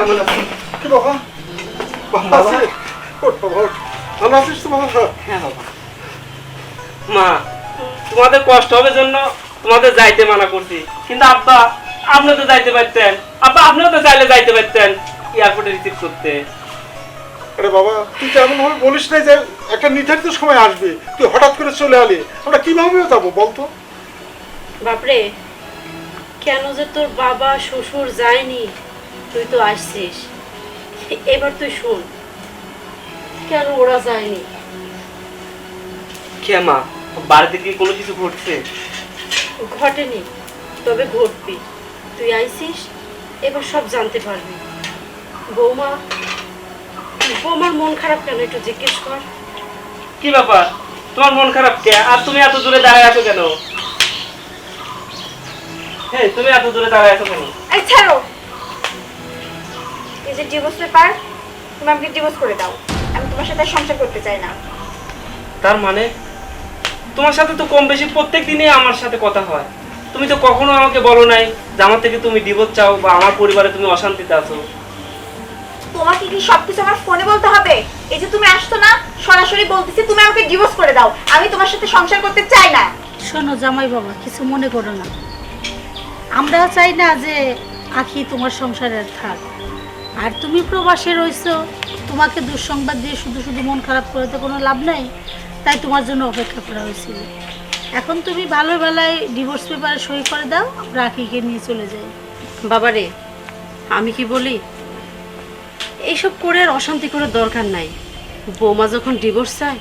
কেমন আছেন কি বাবা? বাবা? আছে। ভালো আছিস তো বাবা? হ্যাঁ বাবা। মা তোমাদের কষ্ট হবে জন্য তোমাদের যাইতে মানা করছি। কিন্তু আব্বা আপনি তো যাইতে পারতেন। আব্বা আপনিও তো চাইলে যাইতে পারতেন এয়ারপোর্টে রিসিভ করতে। আরে বাবা তুই তো এমন ভাবে বলিস না যে একটা নির্ধারিত সময় আসবে। তুই হঠাৎ করে চলে আলি আমরা কীভাবে যাব বলতো বাপরে কেন যে তোর বাবা শ্বশুর যায়নি? তুই তো আসছিস। এবার তুই শোন। কেন ওরা যায়নি? কে মা? বাড়িতে কি কোনো কিছু ঘটছে? ঘটেনি তবে ঘটবি। তুই আইছিস এবার সব জানতে পারবি। বৌমা বৌমার মন খারাপ কেন একটু জিজ্ঞেস কর। কি ব্যাপার? তোমার মন খারাপ কে? আর তুমি এত দূরে দাঁড়ায় আছো কেন? হ্যাঁ তুমি এত দূরে দাঁড়ায় আছো কেন? এই ছাড়ো! এই যে ডিভোর্স পেপার তুমি আমাকে ডিভোর্স করে দাও। আমি তোমার সাথে সংসার করতে চাই না। তার মানে? তোমার সাথে তো কম বেশি প্রত্যেক দিনই আমার সাথে কথা হয়। তুমি তো কখনো আমাকে বলো নাই যে আমার থেকে তুমি ডিভোর্স চাও বা আমার পরিবারে তুমি অশান্তিতে আছো। তোমাকে কি সবকিছু আমার ফোনে বলতে হবে? এই যে তুমি আসছো না সরাসরি বলতেছি তুমি আমাকে ডিভোর্স করে দাও। আমি তোমার সাথে সংসার করতে চাই না। শোনো জামাই বাবা কিছু মনে করো না। আমরা চাই না যে আখি তোমার সংসারে থাক। আর তুমি প্রবাসে রইছো তোমাকে দুঃসংবাদ দিয়ে শুধু শুধু মন খারাপ করে তো কোনো লাভ নাই তাই তোমার জন্য অপেক্ষা করা হয়েছিল। এখন তুমি ভালো বেলায় ডিভোর্স পেপারে সই করে দাও রাখিকে নিয়ে চলে যাই বাবারে আমি কি বলি? এইসব করে আর অশান্তি করার দরকার নাই। বৌমা যখন ডিভোর্স চায়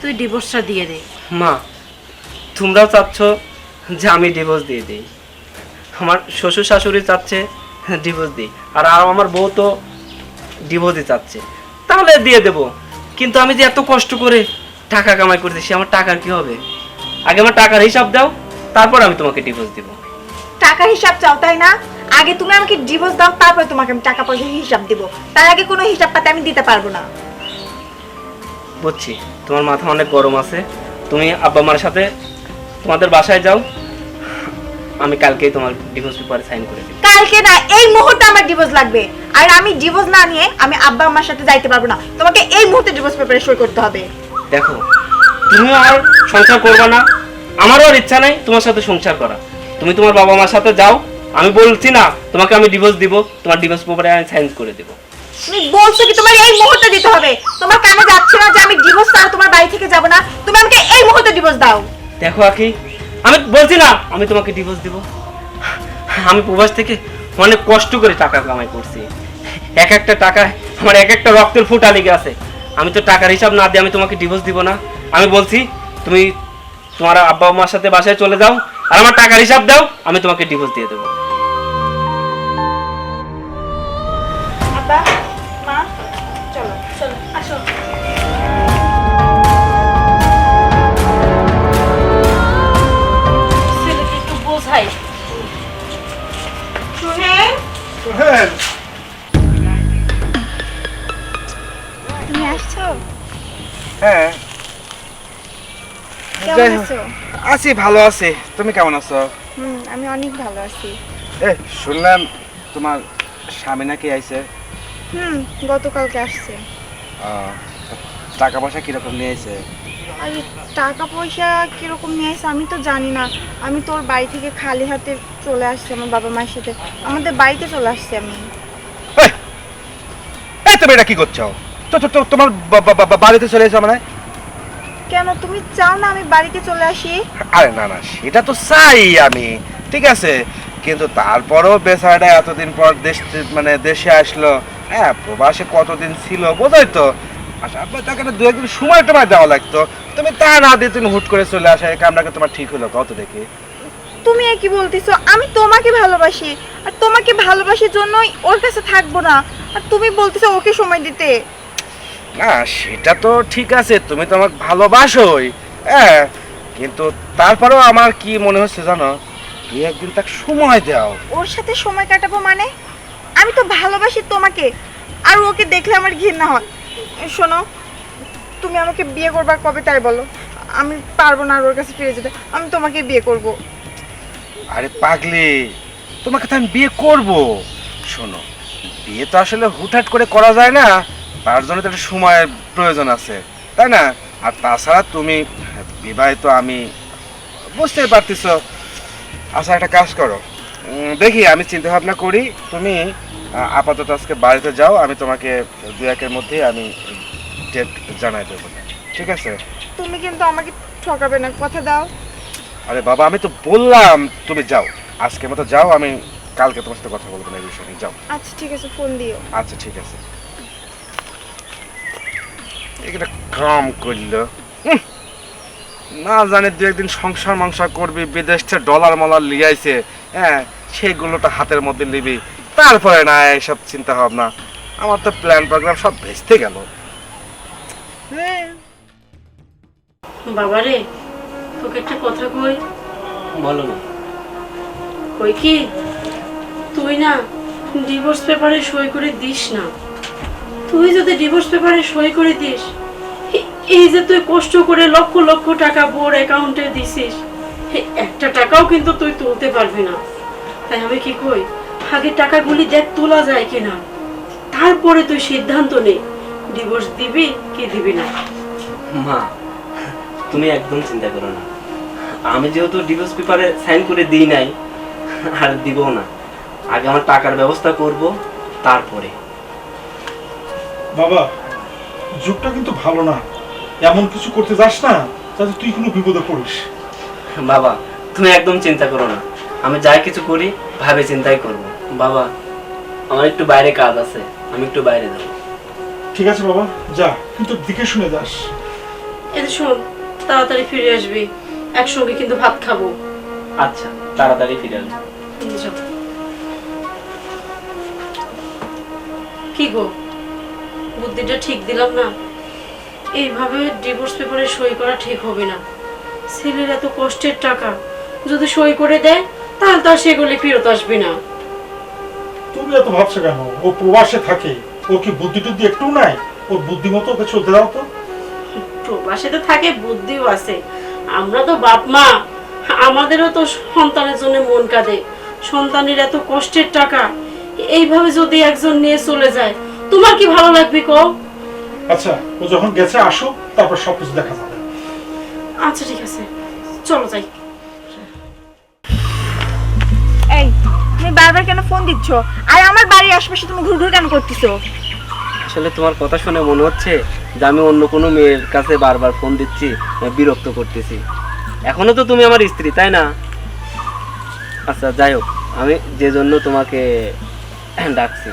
তুই ডিভোর্সটা দিয়ে দে। মা তোমরাও চাচ্ছ যে আমি ডিভোর্স দিয়ে দিই। আমার শ্বশুর শাশুড়ি চাচ্ছে ডিভোর্স দিই। আর আমার বউ তো ডিভোর্সই চাচ্ছে। তাহলে দিয়ে দেব। কিন্তু আমি যে এত কষ্ট করে টাকা কামাই করতেছি আমার টাকার কি হবে? আগে আমার টাকার হিসাব দাও তারপর আমি তোমাকে ডিভোর্স দিব। টাকার হিসাব চাও তাই না? আগে তুমি আমাকে ডিভোর্স দাও তারপরে তোমাকে আমি টাকা পয়সার হিসাব দিব। তার আগে কোনো হিসাব পাতে আমি দিতে পারব না। বুঝছি। তোমার মাথা অনেক গরম আছে। তুমি আব্বা মার সাথে তোমাদের বাসায় যাও। আমি কালকেই তোমার ডিভোর্স পেপারে সাইন করে দিই কালকে না এই মুহূর্তে আমার ডিভোর্স লাগবে। আর আমি ডিভোর্স না নিয়ে আমি আব্বা আমার সাথে যাইতে পারব না। তোমাকে এই মুহূর্তে ডিভোর্স পেপারে সই করতে হবে। দেখো তুমিও আর সংসার করবে না। আমারও আর ইচ্ছা নেই তোমার সাথে সংসার করা। তুমি তোমার বাবা মার সাথে যাও। আমি বলছি না তোমাকে আমি ডিভোর্স দিব তোমার ডিভোর্স পেপারে আমি সাইন করে দেবো। তুমি বলছো কি তোমার এই মুহূর্তে দিতে হবে? তোমার কানে যাচ্ছে না যে আমি ডিভোর্স ছাড়া তোমার বাড়ি থেকে যাব না। তুমি আমাকে এই মুহূর্তে ডিভোর্স দাও। দেখো আকি আমি বলছি না, আমি তোমাকে ডিভোর্স দিব। আমি প্রবাস থেকে অনেক কষ্ট করে টাকা কামাই করছি। এক একটা টাকায় আমার এক একটা রক্তের ফুটা লেগে আছে। আমি তো টাকার হিসাব না দিয়ে আমি তোমাকে ডিভোর্স দিব না। আমি বলছি, তুমি তোমার আব্বা মার সাথে বাসায় চলে যাও, আর আমার টাকার হিসাব দাও, আমি তোমাকে ডিভোর্স দিয়ে দেবো। আব্বা হ্যাঁ। যাই হোক, আছি? ভালো আছি। তুমি কেমন আছো? হুম আমি অনেক ভালো আছি। এ শুনলাম তোমার স্বামী নাকি আইছে। হুম গতকালকে আসছে। আহ, টাকা পয়সা কীরকম নিয়ে আইছে? আর টাকা পয়সা কীরকম নিয়ে আসছে আমি তো জানি না। আমি তোর বাড়ি থেকে খালি হাতে চলে আসছি আমার বাবা মায়ের সাথে। আমাদের বাড়িতে চলে আসছি আমি। এই তুমি এটা কি করছ? তো তোমার বাড়িতে চলে এসো মানে? কেন? তুমি চাও না আমি বাড়িতে চলে আসি? আরে না না সেটা তো চাই আমি ঠিক আছে? কিন্তু তারপরেও বেচারাটা এতদিন পর দেশ মানে দেশে আসলো। হ্যাঁ প্রবাসে কতদিন ছিল বোঝোই তো। আচ্ছা আপনার তাকে দু একদিন সময় টময় দেওয়া লাগতো। তুমি তা না দিয়ে তুমি হুট করে চলে আসা এই কামটাকে তোমার ঠিক হলো কত দেখি। তুমি কি বলতেছো? আমি তোমাকে ভালোবাসি আর তোমাকে ভালোবাসার জন্যই ওর কাছে থাকব না। আর তুমি বলতেছো ওকে সময় দিতে। না সেটা তো ঠিক আছে তুমি তো আমাকে ভালোবাসোই। হ্যাঁ কিন্তু তারপরেও আমার কি মনে হচ্ছে জানো? তুই একদিন তাকে সময় দাও। ওর সাথে সময় কাটাবো মানে? আমি তো ভালোবাসি তোমাকে আর ওকে দেখলে আমার ঘৃণা হয়। শোনো তুমি আমাকে বিয়ে করবার কবে তাই বলো? আমি পারব না আর ওর কাছে ফিরে যেতে আমি তোমাকে বিয়ে করব। আরে পাগলি তোমাকে তো আমি বিয়ে করব। শোনো বিয়ে তো আসলে হুটহাট করে করা যায় না। তার জন্য তো একটা সময়ের প্রয়োজন আছে তাই না? আর তাছাড়া তুমি বিবাহিত আমি বুঝতেই পারতেছ। আচ্ছা একটা কাজ করো। দেখি আমি চিন্তা ভাবনা করি। তুমি আপাতত আজকে বাড়িতে যাও আমি তোমাকে দু একের মধ্যে আমি ডেট জানাই দেবো। ঠিক আছে? তুমি কিন্তু আমাকে ঠকাবে না কথা দাও। আরে বাবা আমি তো বললাম তুমি যাও। আজকের মতো যাও আমি কালকে তোমার সাথে কথা বলব না এই বিষয়ে যাও। আচ্ছা ঠিক আছে ফোন দিও। আচ্ছা ঠিক আছে। এটা কাম করল। না জানি দু একদিন সংসার মাংসার করবি বিদেশ থেকে ডলার মলার লিয়াইছে হ্যাঁ সেগুলোটা হাতের মধ্যে নিবি। তারপরে না এইসব চিন্তা ভাবনা। আমার তো প্ল্যান প্রোগ্রাম সব ভেস্তে গেল। বাবারে তোকে একটা কথা কই? বলো না। কই কি? তুই না ডিভোর্স পেপারে সই করে দিস না। তুই যদি ডিভোর্স পেপারে সই করে দিস এই যে তুই কষ্ট করে লক্ষ লক্ষ টাকা বোর অ্যাকাউন্টে দিছিস একটা টাকাও কিন্তু তুই তুলতে পারবি না। তাই আমি কি কই, আগে টাকাগুলি দেখ তোলা যায় কিনা, তারপরে তুই সিদ্ধান্ত নে ডিভোর্স দিবি কি দিবি না। মা, তুমি একদম চিন্তা করো না। আমি যেহেতু ডিভোর্স পেপারে সাইন করে দিই নাই, আর দিবও না। আগে আমার টাকার ব্যবস্থা করব, তারপরে। বাবা যুগটা কিন্তু ভালো না। এমন কিছু করতে যাস না যাতে তুই কোনো বিপদে পড়িস। বাবা তুমি একদম চিন্তা করো না। আমি যাই কিছু করি ভাবে চিন্তাই করব। বাবা আমার একটু বাইরে কাজ আছে আমি একটু বাইরে যাব। ঠিক আছে বাবা যা কিন্তু দিকে শুনে যাস। এই যে শোন তাড়াতাড়ি ফিরে আসবি। একসঙ্গে কিন্তু ভাত খাব। আচ্ছা তাড়াতাড়ি ফিরে আসব। কি গো? বুদ্ধিটা ঠিক দিলাম না। এইভাবে ডিভোর্স পেপারে সই করা ঠিক হবে না। ছেলের এত কষ্টের টাকা যদি সই করে দেয় তাহলে তো আর সেগুলি ফেরত আসবে না। তুমি এত ভাবছ কেন? ও প্রবাসে থাকে ও কি বুদ্ধি টুদ্ধি একটু নাই? ওর বুদ্ধিমতো ওকে চলতে দাও তো। প্রবাসে তো থাকে বুদ্ধিও আছে। আমরা তো বাপ মা আমাদেরও তো সন্তানের জন্য মন কাঁদে। সন্তানের এত কষ্টের টাকা এইভাবে যদি একজন নিয়ে চলে যায় তোমার কি ভালো লাগবে কও? আচ্ছা ও যখন গেছে আসুক তারপর সবকিছু দেখা যাবে আচ্ছা ঠিক আছে। চলো যাই। এই তুমি বারবার কেন ফোন দিচ্ছ? আর আমার বাড়ির আশেপাশে তুমি ঘুর ঘুর কেন করতেছো? আসলে তোমার কথা শুনে মনে হচ্ছে যে আমি অন্য কোনো মেয়ের কাছে বারবার ফোন দিচ্ছি বিরক্ত করতেছি। এখনও তো তুমি আমার স্ত্রী তাই না? আচ্ছা যাই হোক আমি যে জন্য তোমাকে ডাকছি।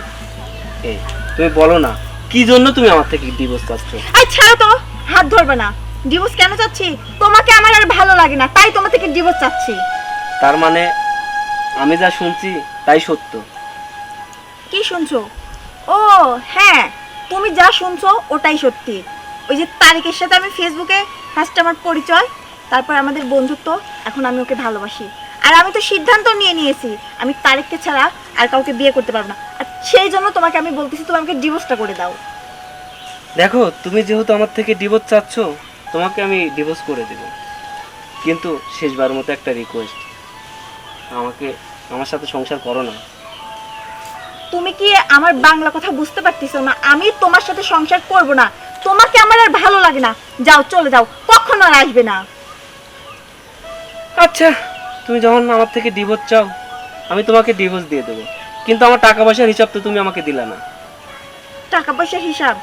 এই। তুমি বলো না কি জন্য তুমি আমার থেকে ডিভোর্স চাচ্ছ? এই ছাড়ো তো হাত ধরবে না। ডিভোর্স কেন চাচ্ছি? তোমাকে আমার আর ভালো লাগে না তাই তোমার থেকে ডিভোর্স চাচ্ছি। তার মানে আমি যা শুনছি তাই সত্য। কি শুনছো? ও হ্যাঁ তুমি যা শুনছো ওটাই সত্যি। ওই যে তারিকের সাথে আমি ফেসবুকে ফার্স্ট আমার পরিচয় তারপর আমাদের বন্ধুত্ব এখন আমি ওকে ভালোবাসি। আর আমি তো সিদ্ধান্ত নিয়ে নিয়েছি। আমি তারিককে ছাড়া আর কাউকে বিয়ে করতে পারব না। আর সেই জন্য তোমাকে আমি বলতেছি তুমি আমাকে ডিভোর্সটা করে দাও। দেখো তুমি যেহেতু আমার থেকে ডিভোর্স চাচ্ছ তোমাকে আমি ডিভোর্স করে দেব। কিন্তু শেষবার মতো একটা রিকোয়েস্ট আমাকে আমার সাথে সংসার করো না। তুমি কি আমার বাংলা কথা বুঝতে পারতেছো না? আমি তোমার সাথে সংসার করব না। তোমাকে আমার আর ভালো লাগে না। যাও চলে যাও। কখনো আর আসবে না। আচ্ছা। তুমি যখন আমার থেকে ডিভোর্স চাও আমি তোমাকে ডিভোর্স দিয়ে দেবো। কিন্তু আমার টাকা পয়সার হিসাব তো তুমি আমাকে দিলা না। টাকা পয়সার হিসাব?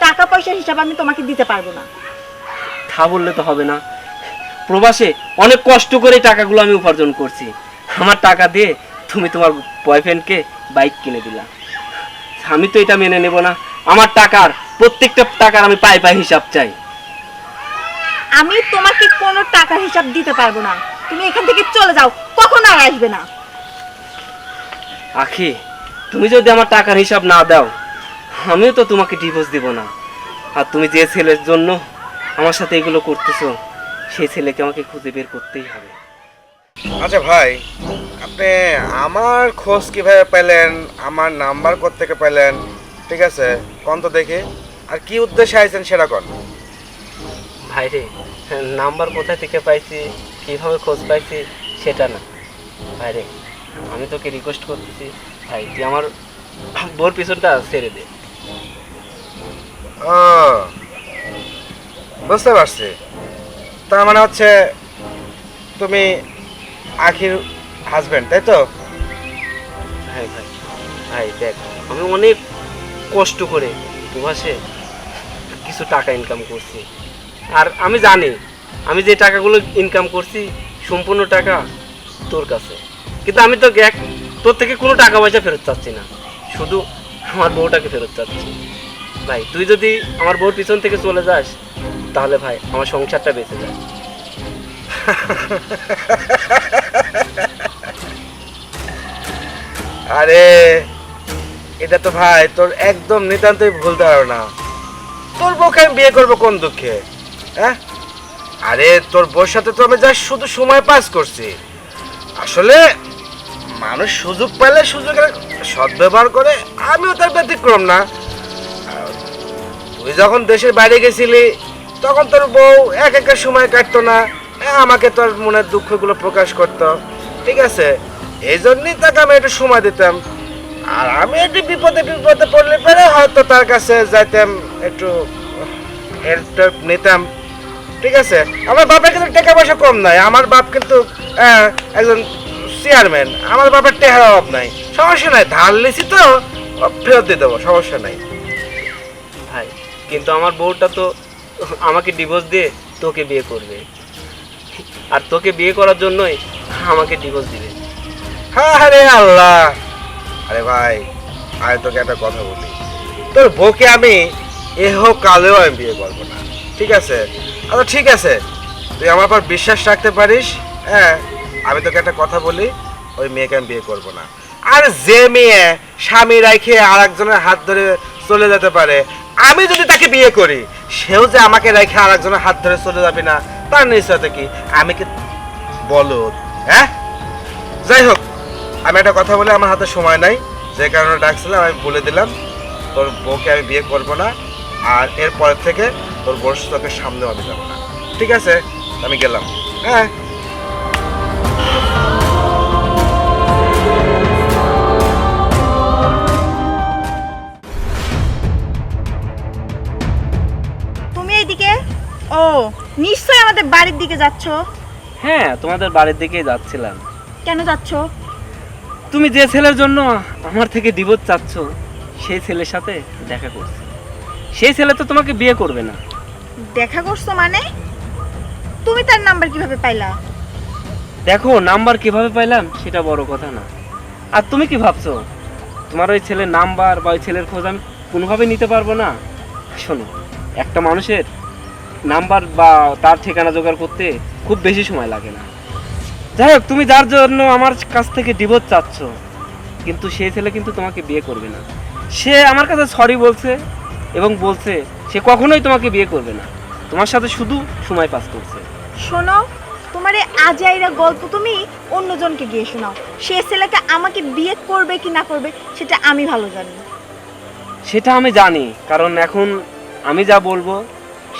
টাকা পয়সার হিসাব আমি তোমাকে দিতে পারব না। তা বললে তো হবে না। প্রবাসে অনেক কষ্ট করে টাকাগুলো আমি উপার্জন করছি। আমার টাকা দিয়ে তুমি তোমার বয়ফ্রেন্ডকে বাইক কিনে দিলা। আমি তো এটা মেনে নেব না। আমার টাকার প্রত্যেকটা টাকার আমি পাই পাই হিসাব চাই। আমি তোমাকে কোনো টাকার হিসাব দিতে পারব না। তুমি এখান থেকে চলে যাও কখনো আর আসবে না। আখি তুমি যদি আমার টাকার হিসাব না দাও আমিও তো তোমাকে ডিভোর্স দেব না। আর তুমি যে ছেলের জন্য আমার সাথে এগুলো করতেছো সেই ছেলেকে আমাকে খুঁজে বের করতেই হবে। আচ্ছা ভাই আপনি আমার খোঁজ কীভাবে পেলেন আমার নাম্বার থেকে পেলেন ঠিক আছে কোন তো দেখি। আর কি উদ্দেশ্যে আইছেন সেটা কোন? ভাইরে নাম্বার কোথায় থেকে পাইছি? কীভাবে খোঁজ পাইছি সেটা না। ভাইরে আমি তোকে রিকোয়েস্ট করতেছি ভাই তুই আমার বোর পিছনটা ছেড়ে দে। বুঝতে পারছি। তার মানে হচ্ছে তুমি আখির হাজব্যান্ড তাই তো? ভাই ভাই ভাই দেখ আমি অনেক কষ্ট করে প্রবাসে কিছু টাকা ইনকাম করছি। আর আমি জানি আমি যে টাকাগুলো ইনকাম করছি, সম্পূর্ণ টাকা তোর কাছে। কিন্তু আমি তো এক তোর থেকে কোনো টাকা পয়সা ফেরত চাচ্ছি না। শুধু আমার বউটাকে ফেরত চাচ্ছি। ভাই, তুই যদি আমার বউর পিছন থেকে চলে যাস, তাহলে ভাই আমার সংসারটা বেঁচে যায়। আরে, এটা তো ভাই, তোর একদম নিতান্তই ভুল ধারণা। তোর বউকে আমি বিয়ে করব কোন দুঃখে হ্যাঁ? আরে, তোর বউর সাথে তো আমি যা শুধু সময় পাস করছি। আসলে মানুষ সুযোগ পেলে সুযোগের সদ্ব্যবহার করে, আমিও তার ব্যতিক্রম না। তুই যখন দেশের বাইরে গেছিলি, তখন তোর বউ এক একটা সময় কাটতো না, আমাকে তোর মনের দুঃখগুলো প্রকাশ করতো। ঠিক আছে এই জন্যই তাকে আমি একটু সময় দিতাম। আর আমি একটু বিপদে বিপদে পড়লে পরে হয়তো তার কাছে যাইতাম, একটু হেল্প নিতাম। ঠিক আছে? আমার বাপের কিন্তু টাকা পয়সা কম নাই আমার বাপ কিন্তু একজন চেয়ারম্যান আমার বাপের টেহার অভাব নাই। সমস্যা নাই ধার লিছি তো ফেরত দিয়ে দেবো সমস্যা নাই। ভাই কিন্তু আমার বউটা তো আমাকে ডিভোর্স দিয়ে তোকে বিয়ে করবে। আর তোকে বিয়ে করার জন্যই আমাকে ডিভোর্স দিবে। হ্যাঁ আরে আল্লাহ! আরে ভাই আমি তোকে একটা কথা বলি। তোর বউকে আমি এহ কালেও আমি বিয়ে করব না ঠিক আছে? আচ্ছা ঠিক আছে। তুই আমার পর বিশ্বাস রাখতে পারিস হ্যাঁ? আমি তোকে একটা কথা বলি, ওই মেয়েকে আমি বিয়ে করব না। আর যে মেয়ে স্বামী রাখে আর একজনের হাত ধরে চলে যেতে পারে, আমি যদি তাকে বিয়ে করি, সেও যে আমাকে রেখে আর একজনের হাত ধরে চলে যাবে না, তার নিশ্চয়তা কি? আমি কি বলো হ্যাঁ? যাই হোক, আমি একটা কথা বলে, আমার হাতে সময় নাই, যে কারণে ডাকছিলাম, আমি বলে দিলাম, তোর বউকে আমি বিয়ে করব না। আর এরপর থেকে তোর বউর চোখের সামনেও আমি যাব না। ঠিক আছে? আমি গেলাম। হ্যাঁ। তুমি এইদিকে? ও নিশ্চয়ই আমাদের বাড়ির দিকে যাচ্ছ। হ্যাঁ তোমাদের বাড়ির দিকেই যাচ্ছিলাম। কেন যাচ্ছ? তুমি যে ছেলের জন্য আমার থেকে ডিভোর্স চাচ্ছ সেই ছেলের সাথে দেখা করছি। সেই ছেলে তো তোমাকে বিয়ে করবে না। দেখা করছ মানে? তুমি তার নাম্বার কীভাবে পাইলা? দেখো নাম্বার কীভাবে পাইলাম সেটা বড় কথা না। আর তুমি কি ভাবছ? তোমার ওই ছেলের নাম্বার বা ওই ছেলের খোঁজ আমি কোনোভাবে নিতে পারব না। শোনো একটা মানুষের নাম্বার বা তার ঠিকানা জোগাড় করতে খুব বেশি সময় লাগে না। যাই হোক তুমি যার জন্য আমার কাছ থেকে ডিভোর্স চাচ্ছ কিন্তু সেই ছেলে কিন্তু তোমাকে বিয়ে করবে না। সে আমার কাছে সরি বলছে এবং বলছে সে কখনোই তোমাকে বিয়ে করবে না। তোমার সাথে শুধু সময় পাস করছে। শোনো তোমার এই আজাইরা গল্প তুমি অন্যজনকে গিয়ে শোনাও। সে ছেলেটা আমাকে বিয়ে করবে কি না করবে সেটা আমি ভালো জানি। সেটা আমি জানি কারণ এখন আমি যা বলব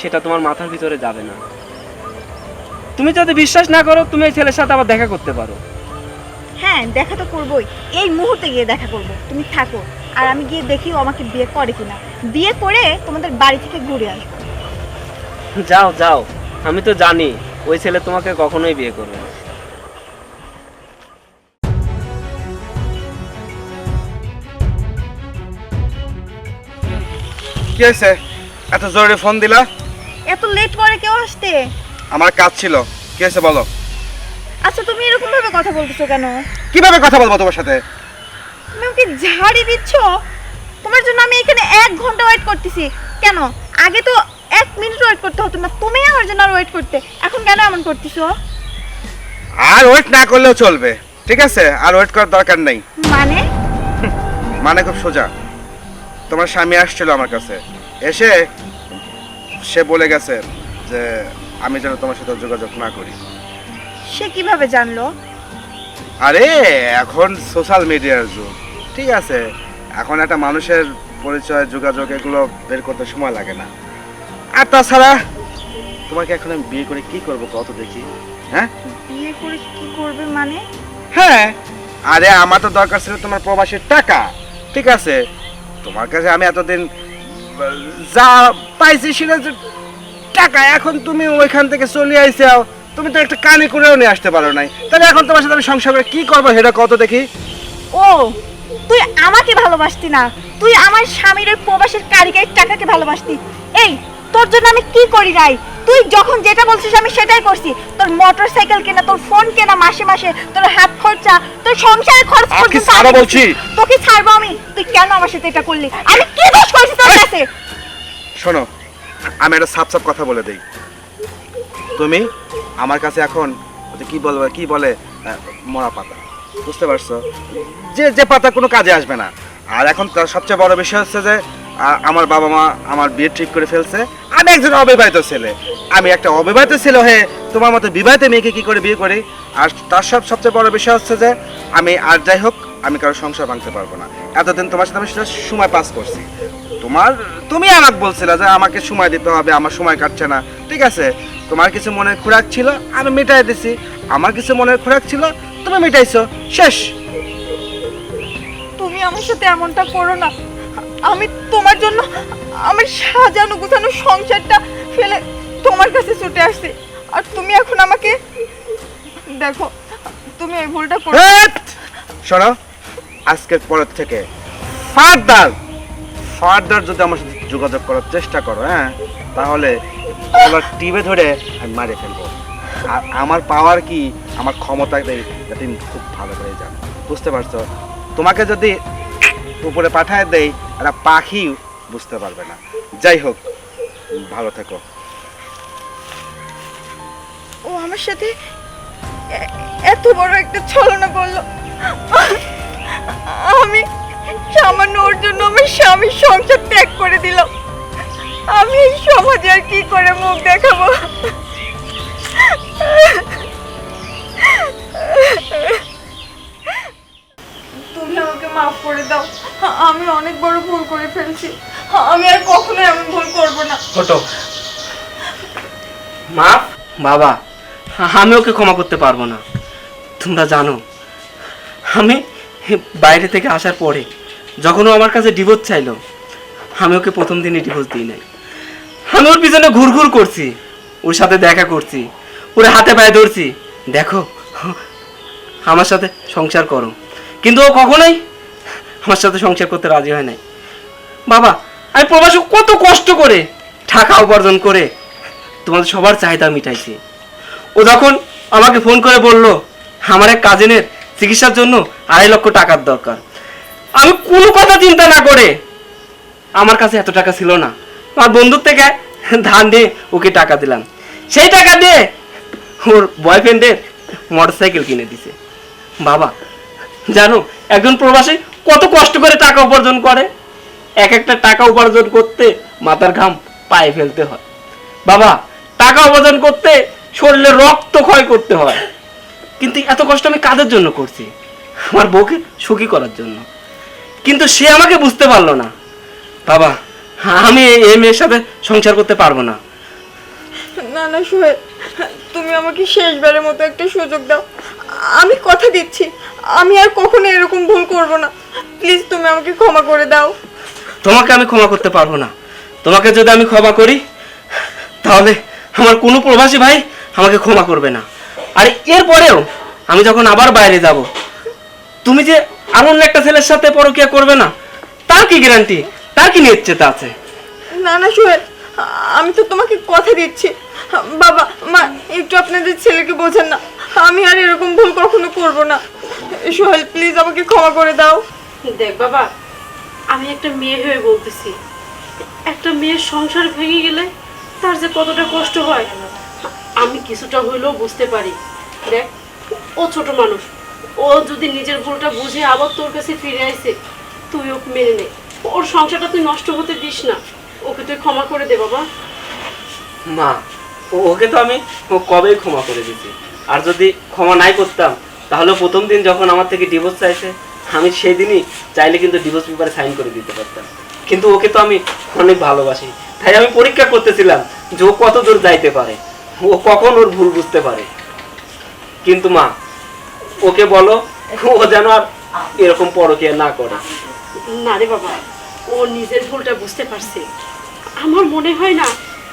সেটা তোমার মাথার ভিতরে যাবে না। তুমি যদি বিশ্বাস না করো তুমি এই ছেলের সাথে আবার দেখা করতে পারো। হ্যাঁ দেখা তো করবোই। এই মুহূর্তে গিয়ে দেখা করব। তুমি থাকো আর আমি গিয়ে দেখি ও আমাকে বিয়ে করে কিনা। বিয়ে করে তোমাদের বাড়ি থেকে ঘুরে আসব। যাও যাও। আমি তো জানি ওই ছেলে তোমাকে কখনোই বিয়ে করবে না। কি হয়েছে? এত জরুরি ফোন দিলা? এত লেট করে কেউ আসতে? আমার কাজ ছিল। কি হয়েছে বলো? আচ্ছা তুমি এরকম ভাবে কথা বলতেছো কেন? কীভাবে কথা বলব তোমার সাথে? তুমি আমাকে ঝাড়ি দিচ্ছ? তোমার জন্য আমি এখানে এক ঘণ্টা ওয়েট করতেছি। কেন? আগে তো এক মিনিট ওয়েট করতে হতো না। তুমি আমার জন্য আর ওয়েট করতে। এখন কেন এমন করতেছো? আর ওয়েট না করলেও চলবে। ঠিক আছে? আর ওয়েট করার দরকার নেই। মানে? মানে খুব সোজা। তোমার স্বামী আসছিল আমার কাছে। এসে সে বলে গেছে যে আমি যেন তোমার সাথে যোগাযোগ না করি। সে কীভাবে জানলো? আরে এখন সোশ্যাল মিডিয়ার যুগ। ঠিক আছে? এখন একটা মানুষের পরিচয় যোগাযোগ এগুলো বের করতে সময় লাগে না। আর তাছাড়া তোমাকে এখন আমি বিয়ে করে কি করব কত দেখি? হ্যাঁ? বিয়ে করে কি করবে মানে? হ্যাঁ। আরে আমার তো দরকার ছিল তোমার প্রবাসের টাকা। ঠিক আছে। তোমার কাছে আমি এতদিন যা পাইছি সেটা টাকা এখন তুমি ওইখান থেকে চলে আইসাও। তুমি তো একটা কানে করেও নিয়ে আসতে পারো নাই। তাহলে এখন তোমার সাথে আমি সংসার করে কি করব সেটা কত দেখি? ও তুই আমাকে ভালোবাসতি না। তুই আমার স্বামীর ওই প্রবাসের কারিগরের টাকাকে ভালোবাসতি। এই তোর জন্য আমি কি করি নাই তুই যখন যেটা বলছিস আমি সেটাই করছি। তোর মোটর সাইকেল কেনা তোর ফোন কেনা মাসে মাসে তোর হাত খরচা তোর সংসারের খরচ কি পর্যন্ত বলছি? তোকে ছাড়বো আমি। তুই কেন আমার সাথে এটা করলি? আমি কি দোষ করছি তোর কাছে? শোনো আমি একটা সাপ সাপ কথা বলে দেই। তুমি আমার কাছে এখন কি বলব কি বলে মরা পাতা? বুঝতে পারছ? যে যে পাতা কোনো কাজে আসবে না। আর এখন তার সবচেয়ে বড় বিষয় হচ্ছে যে আমার বাবা মা আমার বিয়ে ঠিক করে ফেলছে। আমি একজন অবিবাহিত ছেলে। আমি একটা অবিবাহিত ছেলে হয়ে তোমার মতো বিবাহিত মেয়েকে কি করে বিয়ে করি? আর তার সব, সবচেয়ে বড় বিষয় হচ্ছে যে, আমি আর যাই হোক, আমি কারও সংসার ভাঙতে পারব না। এতদিন তোমার সাথে আমি সেটা সময় পাস করছি। তোমার, তুমি আমাকে বলছিলে যে, আমাকে সময় দিতে হবে, আমার সময় কাটছে না। ঠিক আছে? তোমার কিছু মনের খোরাক ছিল, আমি মিটাই দিছি। আমার কিছু মনের খোরাক ছিল তুমি মিটাইছো শেষ। তুমি আমার সাথে এমনটা করো না। আমি তোমার জন্য আমার সাজানো গুছানো সংসারটা ফেলে তোমার কাছে ছুটে আসছি। আর তুমি এখন আমাকে দেখো তুমি এই ভুলটা করো! শোনো আজকের পরের থেকে ফার্দার ফার্দার যদি আমার সাথে যোগাযোগ করার চেষ্টা করো হ্যাঁ তাহলে তোমার টিভে ধরে আমি মারে ফেলব। আর আমার পাওয়ার কি? আমার ক্ষমতা দেয় এটা তুমি খুব ভালো করে জানো। বুঝতে পারছ? তোমাকে যদি উপরে পাঠায় দেই একটা পাখি বুঝতে পারবে না। যাই হোক, ভালো থেকো। ও আমার সাথে এত বড় একটা ছলনা করল আমি সামান্য ওর জন্য আমার স্বামীর সংসার ত্যাগ করে দিলাম। আমি সমাজে আর কি করে মুখ দেখাবো? করে ফেলছি আমি আর কখনো এমন ভুল করব না। ছোট মা? বাবা আমি ওকে ক্ষমা করতে পারব না। তোমরা জানো আমি বাইরে থেকে আসার পরে যখন ও আমার কাছে ডিভোর্স চাইলো আমি ওকে প্রথম দিনই ডিভোর্স দিই নাই। আমি ওর পিছনে ঘুরঘুর করছি ওর সাথে দেখা করছি ওর হাতে পায়ে ধরছি। দেখো আমার সাথে সংসার করো। কিন্তু ও কখনোই আমার সাথে সংসার করতে রাজি হয় নাই। বাবা, আমি প্রবাসে কত কষ্ট করে টাকা উপার্জন করে তোমাদের সবার চাহিদা মিটাইছি। ও যখন আমাকে ফোন করে বলল, আমার এক কাজিনের চিকিৎসার জন্য আড়াই লক্ষ টাকার দরকার। আমি কোনো কথা চিন্তা না করে আমার কাছে এত টাকা ছিল না। আমার বন্ধুর থেকে ধান দিয়ে ওকে টাকা দিলাম। সেই টাকা দিয়ে ওর বয়ফ্রেন্ডের মোটরসাইকেল কিনে দিছে। বাবা, জানো, একজন প্রবাসী কত কষ্ট করে টাকা উপার্জন করে? এক একটা টাকা উপার্জন করতে মাথার ঘাম পায়ে ফেলতে হয়। বাবা, টাকা উপার্জন করতে শরীরে রক্ত ক্ষয় করতে হয়। কিন্তু এত কষ্ট আমি কাদের জন্য করছি? আমার বউকে সুখী করার জন্য। কিন্তু সে আমাকে বুঝতে পারল না। বাবা, আমি এই- মেয়ের সাথে সংসার করতে পারব না। না না, সোহেল, তুমি আমাকে শেষবারের মতো একটা সুযোগ দাও। আমি কথা দিচ্ছি। আমি আর কখনো এরকম ভুল করব না। প্লিজ তুমি আমাকে ক্ষমা করে দাও। তোমাকে আমি ক্ষমা করতে পারব না। তোমাকে যদি আমি ক্ষমা করি তাহলে আমার কোনো প্রবাসী ভাই আমাকে ক্ষমা করবে না। আর এরপরেও আমি যখন আবার বাইরে যাব তুমি যে আর অন্য একটা ছেলের সাথে পরকিয়া করবে না তার কি গ্যারান্টি তার কি নিশ্চিত আছে? না না সোহেল আমি তো তোমাকে কথা দিচ্ছি। বাবা মা একটু আপনাদের ছেলেকে বোঝেন না। আমি আর এরকম ভুল কখনো করব না। সোহেল প্লিজ আমাকে ক্ষমা করে দাও। দেখ বাবা আমি একটা মেয়ে হয়ে বলতেছি। একটা মেয়ের সংসার ভেঙে গেলে তার যে কতটা কষ্ট হয়, আমি কিছুটা হইলেও বুঝতে পারি। দেখ, ও ছোট মানুষ। ও যদি নিজের ভুলটা বুঝে আবার তোর কাছে ফিরে আসে, তুই ওকে মেনে নে। ওর সংসারটা তুই নষ্ট হতে দিস না। ওকে তুই ক্ষমা করে দে, বাবা। মা, ওকে তো আমি কবেই ক্ষমা করে দিছি? আর যদি ক্ষমা নাই করতাম, তাহলে প্রথম দিন যখন আমার থেকে ডিভোর্স চাইছে আমি সেই দিনই চাইলে কিন্তু ডিভোর্স পেপারে সাইন করে দিতে পারতাম। কিন্তু ওকে তো আমি অনেক ভালোবাসি। তাই আমি পরীক্ষা করতেছিলাম যে ও কত দূর যাইতে পারে। ও কখন ওর ভুল বুঝতে পারে। কিন্তু মা, ওকে বলো, ও যেন আর এরকম পরকিয়া না করে। না রে বাবা, ও নিজের ভুলটা বুঝতে পারছে। আমার মনে হয় না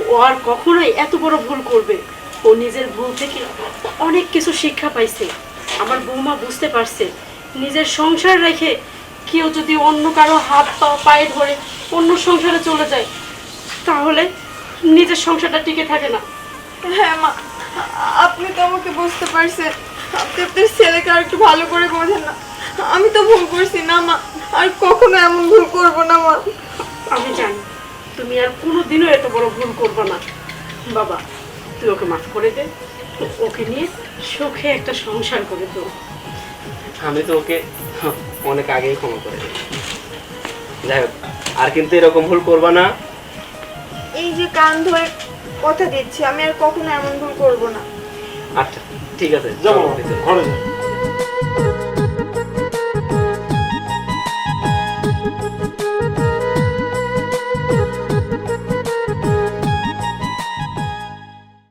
ও আর কখনোই এত বড় ভুল করবে। ও নিজের ভুল থেকে অনেক কিছু শিক্ষা পাইছে। আমার বৌমা বুঝতে পারছে নিজের সংসার রেখে কেউ যদি অন্য কারও হাত পা পায়ে ধরে অন্য সংসারে চলে যায় তাহলে নিজের সংসারটা টিকে থাকে না। হ্যাঁ মা আপনি তো আমাকে বুঝতে পারছেন। আপনি আপনার ছেলেকে আর একটু ভালো করে বোঝেন না। আমি তো ভুল করছি না মা আর কখনো এমন ভুল করব না মা। আমি জানি তুমি আর কোনোদিনও এত বড় ভুল করবে না। বাবা তুই ওকে মাফ করে দে। ওকে নিয়ে সুখে একটা সংসার করে তো আমি তো ওকে অনেক আগেই ক্ষমা করে দিই যাই হোক আর কিন্তু এরকম ভুল করবা না। এই যে কান ধরে কথা দিচ্ছি আমি আর কখনো এমন ভুল করব না। আচ্ছা ঠিক আছে যাব ঘরে যাব